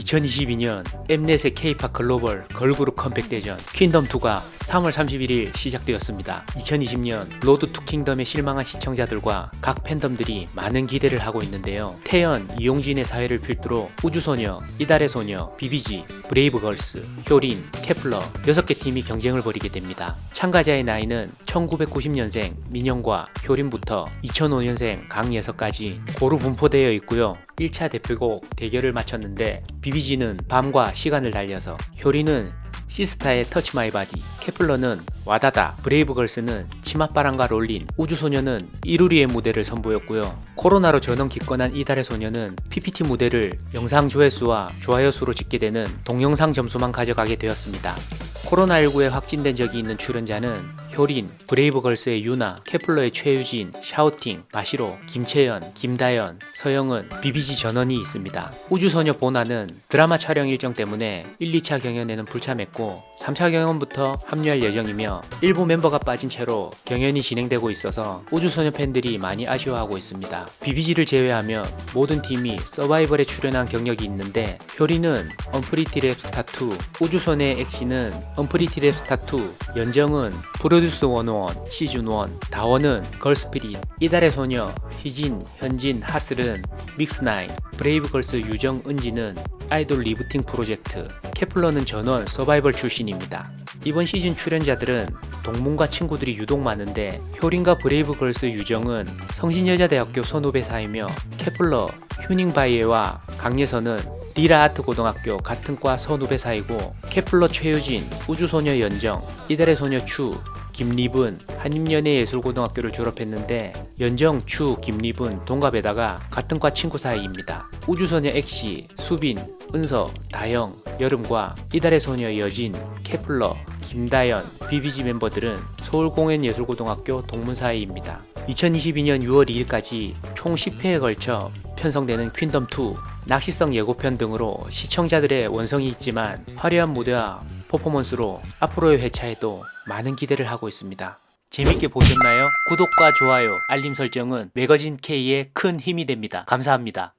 2022년 엠넷의 K-팝 글로벌 걸그룹 컴백 대전 퀸덤2가 3월 31일 시작되었습니다. 2020년 로드 투 킹덤에 실망한 시청자들과 각 팬덤들이 많은 기대를 하고 있는데요. 태연, 이용진의 사회를 필두로 우주소녀, 이달의 소녀, 비비지, 브레이브걸스, 효린, 케플러 6개 팀이 경쟁을 벌이게 됩니다. 참가자의 나이는 1990년생 민영과 효린부터 2005년생 강예석까지 고루 분포되어 있고요. 1차 대표곡 대결을 마쳤는데 비비지는 밤과 시간을 달려서 효린은 시스타의 터치 마이 바디, 케플러는 와다다, 브레이브걸스는 치맛바람과 롤린, 우주소녀는 이루리의 무대를 선보였고요. 코로나로 전원 기권한 이달의 소녀는 PPT 무대를 영상 조회수와 좋아요 수로 찍게 되는 동영상 점수만 가져가게 되었습니다. 코로나19에 확진된 적이 있는 출연자는 효린, 브레이브걸스의 유나, 케플러의 최유진, 샤우팅, 마시로, 김채연, 김다연, 서영은, 비비지 전원이 있습니다. 우주소녀 보나는 드라마 촬영 일정 때문에 1, 2차 경연에는 불참했고 3차 경연부터 합류할 예정이며 일부 멤버가 빠진 채로 경연이 진행되고 있어서 우주소녀 팬들이 많이 아쉬워하고 있습니다. 비비지를 제외하면 모든 팀이 서바이벌에 출연한 경력이 있는데 효리는 언프리티 랩스타2, 우주소녀의 엑시는 언프리티 랩스타2, 연정은 프로듀스 101, 시즌 1, 다원은 걸스피릿, 이달의 소녀, 희진, 현진, 하슬은 믹스나인, 브레이브걸스 유정, 은지는 아이돌 리부팅 프로젝트, 케플러는 전원 서바이벌 출신입니다. 이번 시즌 출연자들은 동문과 친구들이 유독 많은데 효린과 브레이브걸스 유정은 성신여자대학교 선후배 사이며 케플러, 휴닝바이에와 강예선은 리라아트 고등학교 같은 과 선후배 사이고 케플러 최유진, 우주소녀 연정, 이달의 소녀 추, 김립은 한림연예예술고등학교를 졸업했는데 연정, 추, 김립은 동갑에다가 같은 과 친구 사이입니다. 우주소녀 엑시, 수빈, 은서, 다영, 여름과 이달의 소녀 여진, 케플러, 김다연, 비비지 멤버들은 서울공연예술고등학교 동문 사이입니다. 2022년 6월 2일까지 총 10회에 걸쳐 편성되는 퀸덤2 낚시성 예고편 등으로 시청자들의 원성이 있지만 화려한 무대와 퍼포먼스로 앞으로의 회차에도 많은 기대를 하고 있습니다. 재밌게 보셨나요? 구독과 좋아요, 알림 설정은 매거진 K의 큰 힘이 됩니다. 감사합니다.